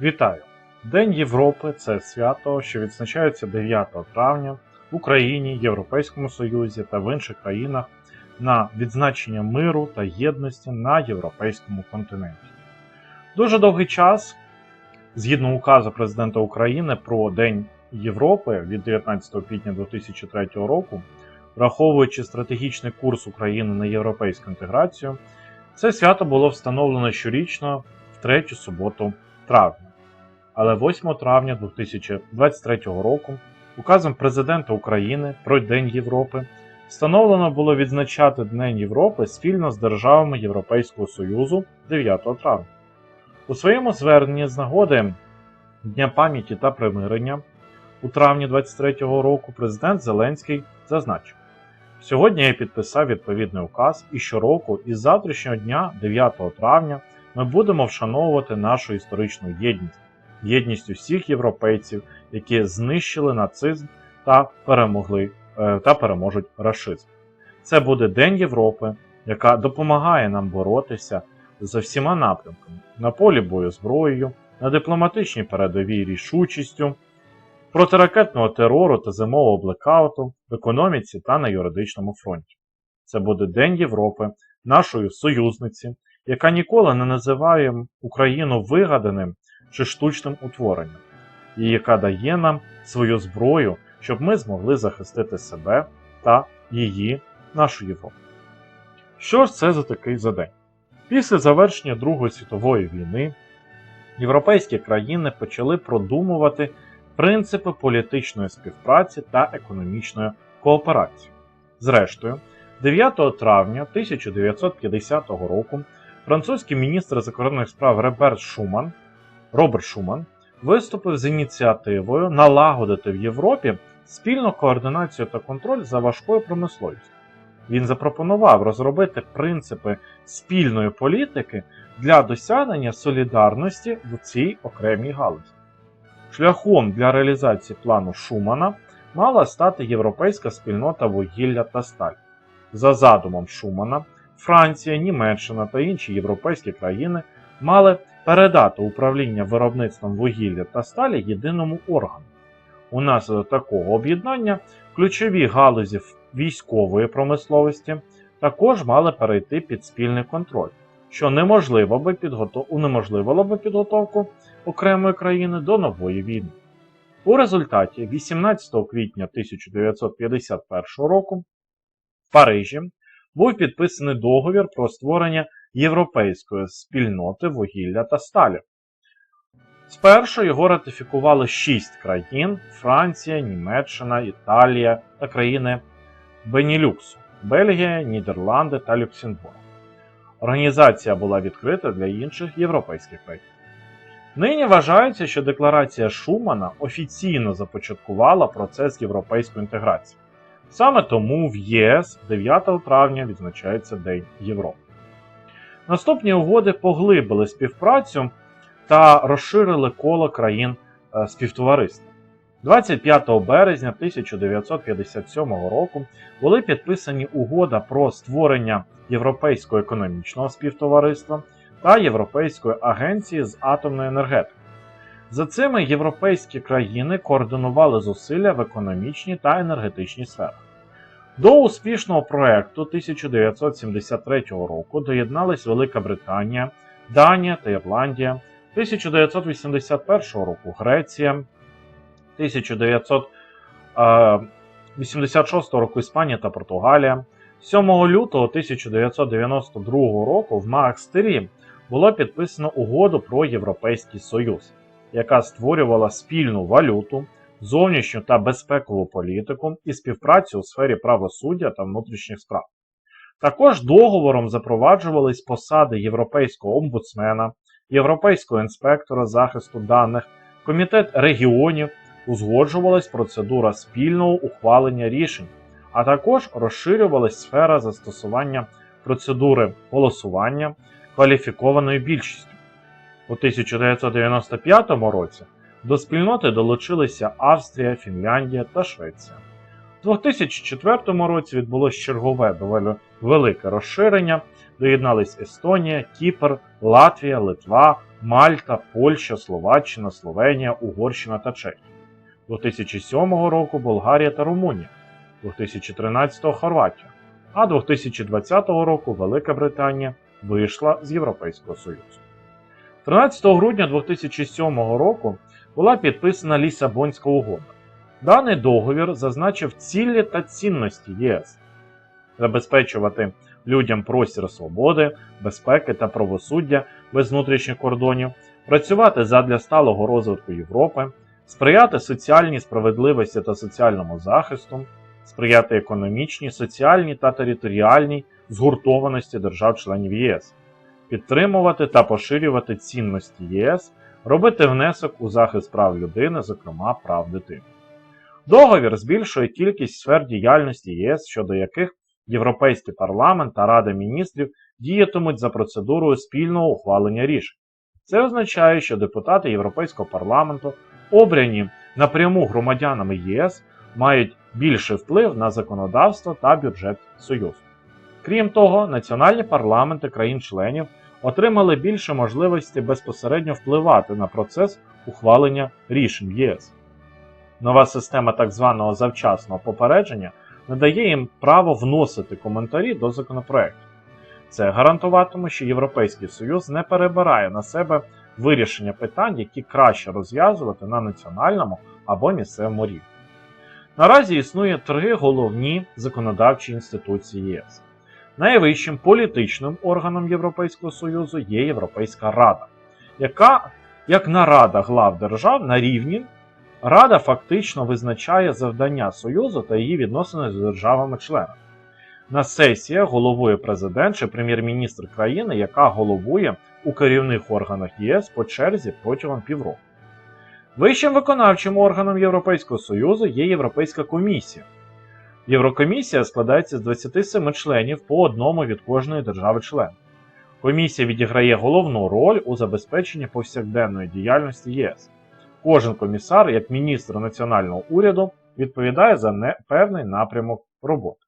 Вітаю! День Європи це свято, що відзначається 9 травня в Україні, Європейському Союзі та в інших країнах на відзначення миру та єдності на європейському континенті. Дуже довгий час, згідно указу президента України про День Європи від 19 квітня 2003 року, враховуючи стратегічний курс України на європейську інтеграцію, це свято було встановлено щорічно в третю суботу травня. Але 8 травня 2023 року указом президента України про День Європи встановлено було відзначати День Європи спільно з державами Європейського Союзу 9 травня. У своєму зверненні з нагоди Дня пам'яті та примирення у травні 2023 року президент Зеленський зазначив: Сьогодні я підписав відповідний указ, і щороку, із завтрашнього дня, 9 травня, ми будемо вшановувати нашу історичну єдність, єдність усіх європейців, які знищили нацизм та перемогли е, та переможуть рашизм. Це буде День Європи, яка допомагає нам боротися за всіма напрямками на полі бою зброєю, на дипломатичній передовій рішучістю, протиракетного терору та зимового блекауту в економіці та на юридичному фронті. Це буде День Європи, нашої союзниці, яка ніколи не називає Україну вигаданим чи штучним утворенням, і яка дає нам свою зброю, щоб ми змогли захистити себе та її, нашу Європу. Що ж це за такий за день? Після завершення Другої світової війни європейські країни почали продумувати принципи політичної співпраці та економічної кооперації. Зрештою, 9 травня 1950 року французький міністр закордонних справ Роберт Шуман, Роберт Шуман виступив з ініціативою налагодити в Європі спільну координацію та контроль за важкою промисловістю. Він запропонував розробити принципи спільної політики для досягнення солідарності в цій окремій галузі. Шляхом для реалізації плану Шумана мала стати європейська спільнота вугілля та сталь. За задумом Шумана, Франція, Німеччина та інші європейські країни мали передати управління виробництвом вугілля та сталі єдиному органу. Унаслідок такого об'єднання ключові галузі військової промисловості також мали перейти під спільний контроль, що неможливо би підготов... унеможливило би підготовку окремої країни до нової війни. У результаті 18 квітня 1951 року в Парижі був підписаний договір про створення Європейської спільноти вугілля та сталі. Спершу його ратифікували шість країн: Франція, Німеччина, Італія та країни Бенілюксу, Бельгія, Нідерланди та Люксембург. Організація була відкрита для інших європейських країн. Нині вважається, що декларація Шумана офіційно започаткувала процес європейської інтеграції. Саме тому в ЄС 9 травня відзначається День Європи. Наступні угоди поглибили співпрацю та розширили коло країн е, співтовариства. 25 березня 1957 року були підписані угода про створення Європейського економічного співтовариства та Європейської агенції з атомної енергетики. За цими європейські країни координували зусилля в економічній та енергетичній сферах. До успішного проекту 1973 року доєднались Велика Британія, Данія та Ірландія, 1981 року Греція, 1986 року Іспанія та Португалія. 7 лютого 1992 року в Маакстирі було підписано угоду про Європейський Союз, яка створювала спільну валюту, зовнішню та безпекову політику і співпрацю у сфері правосуддя та внутрішніх справ. Також договором запроваджувались посади європейського омбудсмена, європейського інспектора захисту даних, комітет регіонів, узгоджувалась процедура спільного ухвалення рішень, а також розширювалась сфера застосування процедури голосування кваліфікованою більшістю. У 1995 році до спільноти долучилися Австрія, Фінляндія та Швеція. У 2004 році відбулось чергове доволі велике розширення. Доєднались Естонія, Кіпр, Латвія, Литва, Мальта, Польща, Словаччина, Словенія, Угорщина та Чехія. 2007 року Болгарія та Румунія, 2013 Хорватія, а 2020 року Велика Британія вийшла з Європейського Союзу. 13 грудня 2007 року була підписана Лісабонська угода. Даний договір зазначив цілі та цінності ЄС, забезпечувати людям простір свободи, безпеки та правосуддя без внутрішніх кордонів, працювати задля сталого розвитку Європи, сприяти соціальній справедливості та соціальному захисту, сприяти економічній, соціальній та територіальній згуртованості держав-членів ЄС, підтримувати та поширювати цінності ЄС, робити внесок у захист прав людини, зокрема прав дитини. Договір збільшує кількість сфер діяльності ЄС, щодо яких Європейський парламент та Рада міністрів діятимуть за процедурою спільного ухвалення рішень. Це означає, що депутати Європейського парламенту, обрані напряму громадянами ЄС, мають більший вплив на законодавство та бюджет Союзу. Крім того, національні парламенти країн-членів отримали більше можливості безпосередньо впливати на процес ухвалення рішень ЄС. Нова система так званого завчасного попередження надає їм право вносити коментарі до законопроектів. Це гарантуватиме, що Європейський Союз не перебирає на себе вирішення питань, які краще розв'язувати на національному або місцевому рівні. Наразі існує три головні законодавчі інституції ЄС. Найвищим політичним органом Європейського Союзу є Європейська Рада, яка, як нарада глав держав на рівні, Рада фактично визначає завдання Союзу та її відносини з державами-членами. На сесіях головує президент чи прем'єр-міністр країни, яка головує у керівних органах ЄС по черзі протягом півроку. Вищим виконавчим органом Європейського Союзу є Європейська комісія. Єврокомісія складається з 27 членів по одному від кожної держави-члена. Комісія відіграє головну роль у забезпеченні повсякденної діяльності ЄС. Кожен комісар, як міністр національного уряду, відповідає за певний напрямок роботи.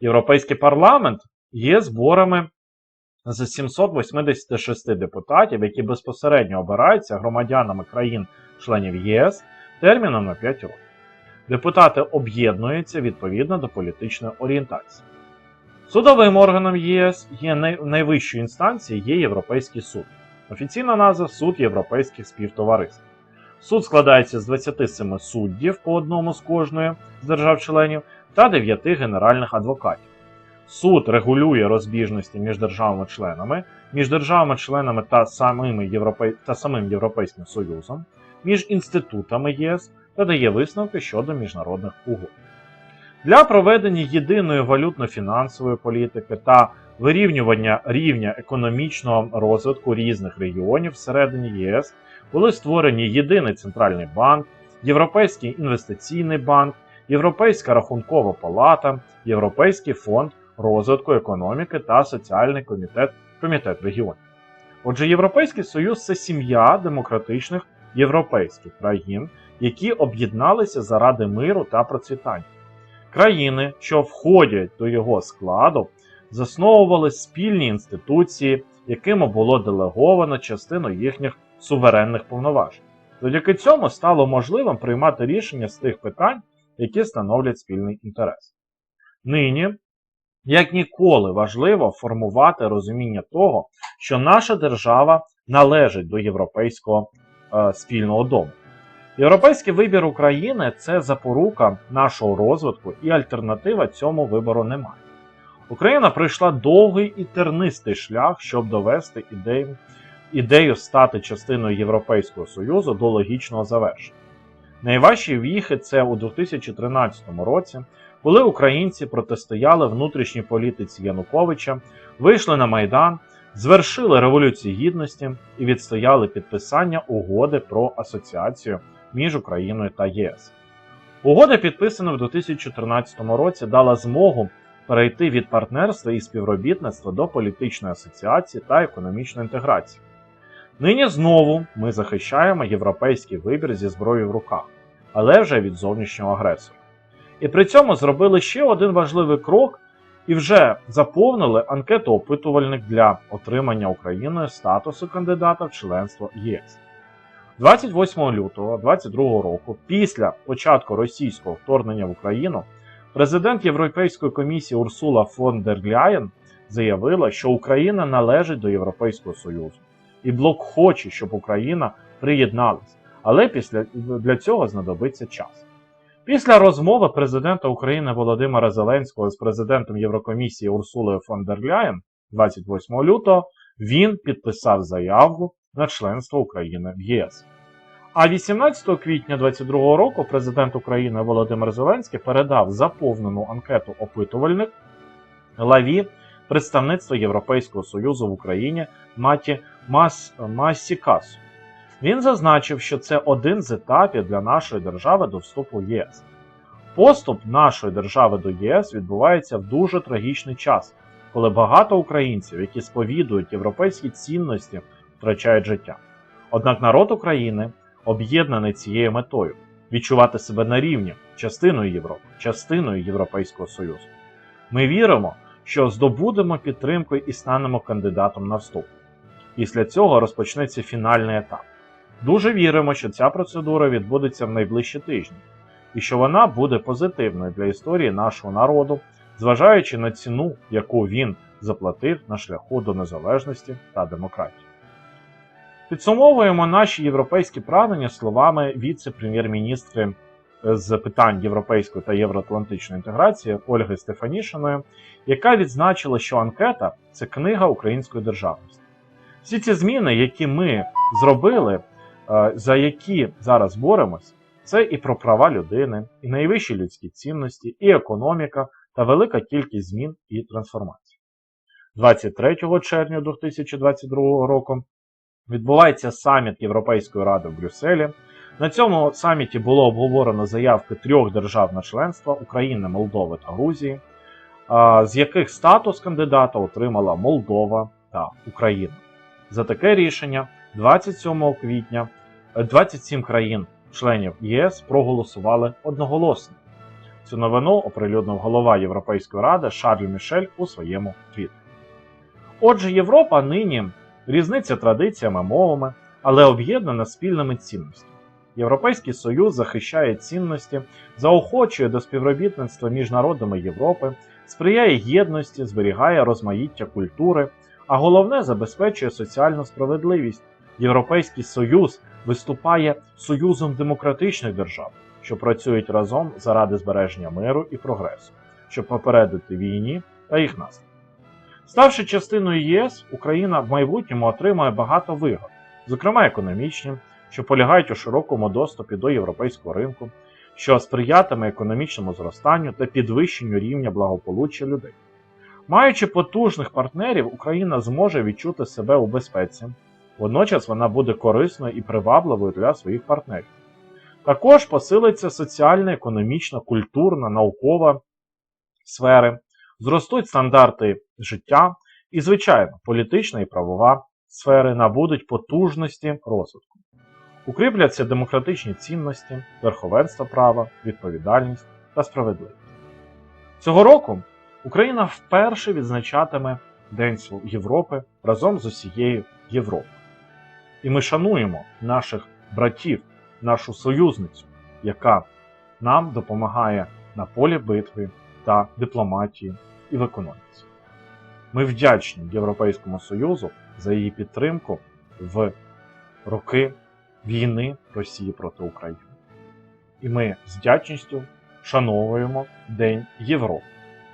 Європейський парламент є зборами з 786 депутатів, які безпосередньо обираються громадянами країн-членів ЄС терміном на 5 років. Депутати об'єднуються відповідно до політичної орієнтації. Судовим органом ЄС є най- найвищою інстанцією є Європейський суд. Офіційна назва Суд Європейських співтовариств. Суд складається з 27 суддів по одному з кожної з держав-членів та 9 генеральних адвокатів. Суд регулює розбіжності між державами-членами, між державами-членами та, Європей... та самим Європейським Союзом, між інститутами єС та дає висновки щодо міжнародних угод. Для проведення єдиної валютно-фінансової політики та вирівнювання рівня економічного розвитку різних регіонів всередині ЄС були створені єдиний центральний банк, Європейський інвестиційний банк, Європейська рахункова палата, Європейський фонд розвитку економіки та соціальний комітет, комітет регіонів. Отже, Європейський Союз це сім'я демократичних європейських країн, які об'єдналися заради миру та процвітання. Країни, що входять до його складу, засновували спільні інституції, якими було делеговано частину їхніх суверенних повноважень. Завдяки цьому стало можливим приймати рішення з тих питань, які становлять спільний інтерес. Нині, як ніколи, важливо формувати розуміння того, що наша держава належить до європейського е, спільного дому. Європейський вибір України це запорука нашого розвитку, і альтернатива цьому вибору немає. Україна пройшла довгий і тернистий шлях, щоб довести ідею, ідею стати частиною Європейського Союзу до логічного завершення. Найважчі віхи це у 2013 році, коли українці протистояли внутрішній політиці Януковича, вийшли на Майдан, звершили Революцію Гідності і відстояли підписання угоди про асоціацію між Україною та ЄС. Угода, підписана в 2014 році, дала змогу перейти від партнерства і співробітництва до політичної асоціації та економічної інтеграції. Нині знову ми захищаємо європейський вибір зі зброєю в руках, але вже від зовнішнього агресора. І при цьому зробили ще один важливий крок і вже заповнили анкету опитувальник для отримання Україною статусу кандидата в членство ЄС. 28 лютого 2022 року, після початку російського вторгнення в Україну, президент Європейської комісії Урсула фон дер Ляєн заявила, що Україна належить до Європейського Союзу, і блок хоче, щоб Україна приєдналась, але після для цього знадобиться час. Після розмови президента України Володимира Зеленського з президентом Єврокомісії Урсулою фон дер Ляєн 28 лютого він підписав заяву на членство України в ЄС. А 18 квітня 2022 року президент України Володимир Зеленський передав заповнену анкету опитувальник главі представництва Європейського Союзу в Україні Маті Мас, Масікасу. Він зазначив, що це один з етапів для нашої держави до вступу в ЄС. Поступ нашої держави до ЄС відбувається в дуже трагічний час, коли багато українців, які сповідують європейські цінності, втрачають життя. Однак народ України об'єднаний цією метою відчувати себе на рівні частиною Європи, частиною Європейського Союзу. Ми віримо, що здобудемо підтримку і станемо кандидатом на вступ. Після цього розпочнеться фінальний етап. Дуже віримо, що ця процедура відбудеться в найближчі тижні, і що вона буде позитивною для історії нашого народу, зважаючи на ціну, яку він заплатив на шляху до незалежності та демократії. Підсумовуємо наші європейські прагнення словами віце-прем'єр-міністри з питань європейської та євроатлантичної інтеграції Ольги Стефанішиної, яка відзначила, що анкета це книга української державності. Всі ці зміни, які ми зробили, е, за які зараз боремось, це і про права людини, і найвищі людські цінності, і економіка та велика кількість змін і трансформацій. 23 червня 2022 року відбувається саміт Європейської ради в Брюсселі. На цьому саміті було обговорено заявки трьох держав на членство України, Молдови та Грузії, з яких статус кандидата отримала Молдова та Україна. За таке рішення 27 квітня е, 27 країн-членів ЄС проголосували одноголосно. Цю новину оприлюднив голова Європейської ради Шарль Мішель у своєму твіттері. Отже, Європа нині різниця традиціями, мовами, але об'єднана спільними цінностями. Європейський Союз захищає цінності, заохочує до співробітництва між народами Європи, сприяє єдності, зберігає розмаїття культури, а головне забезпечує соціальну справедливість. Європейський Союз виступає союзом демократичних держав, що працюють разом заради збереження миру і прогресу, щоб попередити війні та їх наслідки. Ставши частиною ЄС, Україна в майбутньому отримає багато вигод, зокрема економічні, що полягають у широкому доступі до європейського ринку, що сприятиме економічному зростанню та підвищенню рівня благополуччя людей. Маючи потужних партнерів, Україна зможе відчути себе у безпеці, водночас вона буде корисною і привабливою для своїх партнерів. Також посилиться соціальна, економічна, культурна, наукова сфери, зростуть стандарти життя і, звичайно, політична і правова сфери набудуть потужності розвитку. Укріпляться демократичні цінності, верховенство права, відповідальність та справедливість. Цього року Україна вперше відзначатиме День Європи разом з усією Європою. І ми шануємо наших братів, нашу союзницю, яка нам допомагає на полі битви та дипломатії і в економіці. Ми вдячні Європейському Союзу за її підтримку в роки війни Росії проти України. І ми з вдячністю вшановуємо День Європи,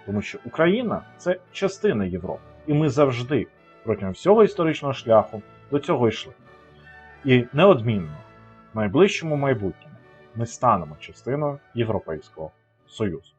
тому що Україна це частина Європи, і ми завжди протягом всього історичного шляху до цього йшли. І неодмінно в найближчому майбутньому ми станемо частиною Європейського Союзу.